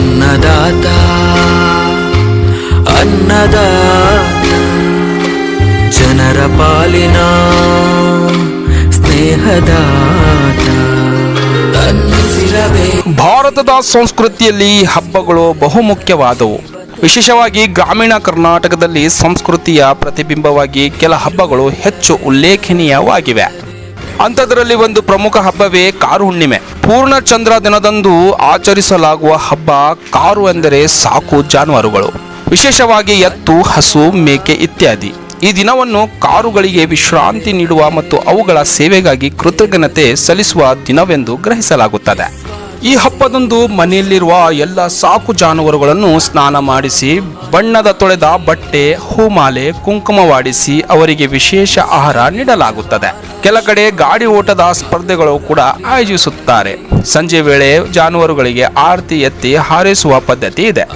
ಅನ್ನದಾತ ಅನ್ನದಾತ, ಜನರ ಪಾಲಿನ ಸ್ನೇಹದಾತ. ಭಾರತದ ಸಂಸ್ಕೃತಿಯಲ್ಲಿ ಹಬ್ಬಗಳು ಬಹುಮುಖ್ಯವಾದವು. ವಿಶೇಷವಾಗಿ ಗ್ರಾಮೀಣ ಕರ್ನಾಟಕದಲ್ಲಿ ಸಂಸ್ಕೃತಿಯ ಪ್ರತಿಬಿಂಬವಾಗಿ ಕೆಲ ಹಬ್ಬಗಳು ಹೆಚ್ಚು ಉಲ್ಲೇಖನೀಯವಾಗಿವೆ. ಅಂಥದ್ರಲ್ಲಿ ಒಂದು ಪ್ರಮುಖ ಹಬ್ಬವೇ ಕಾರು ಹುಣ್ಣಿಮೆ. ಪೂರ್ಣಚಂದ್ರ ದಿನದಂದು ಆಚರಿಸಲಾಗುವ ಹಬ್ಬ ಕಾರು ಎಂದರೆ ಸಾಕು ಜಾನುವಾರುಗಳು. ವಿಶೇಷವಾಗಿ ಎತ್ತು, ಹಸು, ಮೇಕೆ ಇತ್ಯಾದಿ. ಈ ದಿನವನ್ನು ಕಾರುಗಳಿಗೆ ವಿಶ್ರಾಂತಿ ನೀಡುವ ಮತ್ತು ಅವುಗಳ ಸೇವೆಗಾಗಿ ಕೃತಜ್ಞತೆ ಸಲ್ಲಿಸುವ ದಿನವೆಂದು ಗ್ರಹಿಸಲಾಗುತ್ತದೆ. ಈ ಹಬ್ಬದಂದು ಮನೆಯಲ್ಲಿರುವ ಎಲ್ಲ ಸಾಕು ಜಾನುವಾರುಗಳನ್ನು ಸ್ನಾನ ಮಾಡಿಸಿ, ಬಣ್ಣದ ತೊಳೆದ ಬಟ್ಟೆ, ಹೂಮಾಲೆ ಕುಂಕುಮವಾಡಿಸಿ ಅವರಿಗೆ ವಿಶೇಷ ಆಹಾರ ನೀಡಲಾಗುತ್ತದೆ. ಕೆಲ ಕಡೆ ಗಾಡಿ ಓಟದ ಸ್ಪರ್ಧೆಗಳು ಕೂಡ ಆಯೋಜಿಸುತ್ತಾರೆ. ಸಂಜೆ ವೇಳೆ ಜಾನುವಾರುಗಳಿಗೆ ಆರತಿ ಎತ್ತಿ ಹಾರೈಸುವ ಪದ್ಧತಿ ಇದೆ.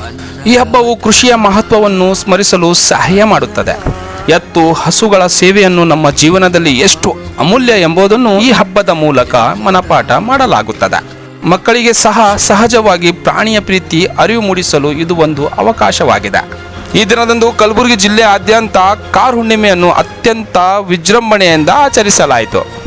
ಈ ಹಬ್ಬವು ಕೃಷಿಯ ಮಹತ್ವವನ್ನು ಸ್ಮರಿಸಲು ಸಹಾಯ ಮಾಡುತ್ತದೆ. ಎತ್ತು, ಹಸುಗಳ ಸೇವೆಯನ್ನು ನಮ್ಮ ಜೀವನದಲ್ಲಿ ಎಷ್ಟು ಅಮೂಲ್ಯ ಎಂಬುದನ್ನು ಈ ಹಬ್ಬದ ಮೂಲಕ ಮನಪಾಠ ಮಾಡಲಾಗುತ್ತದೆ. ಮಕ್ಕಳಿಗೆ ಸಹ ಸಹಜವಾಗಿ ಪ್ರಾಣಿಯ ಪ್ರೀತಿ, ಅರಿವು ಮೂಡಿಸಲು ಇದು ಒಂದು ಅವಕಾಶವಾಗಿದೆ. ಈ ದಿನದಂದು ಕಲಬುರಗಿ ಜಿಲ್ಲೆಯಾದ್ಯಂತ ಕಾರ್ ಹುಣ್ಣಿಮೆಯನ್ನು ಅತ್ಯಂತ ವಿಜೃಂಭಣೆಯಿಂದ ಆಚರಿಸಲಾಯಿತು.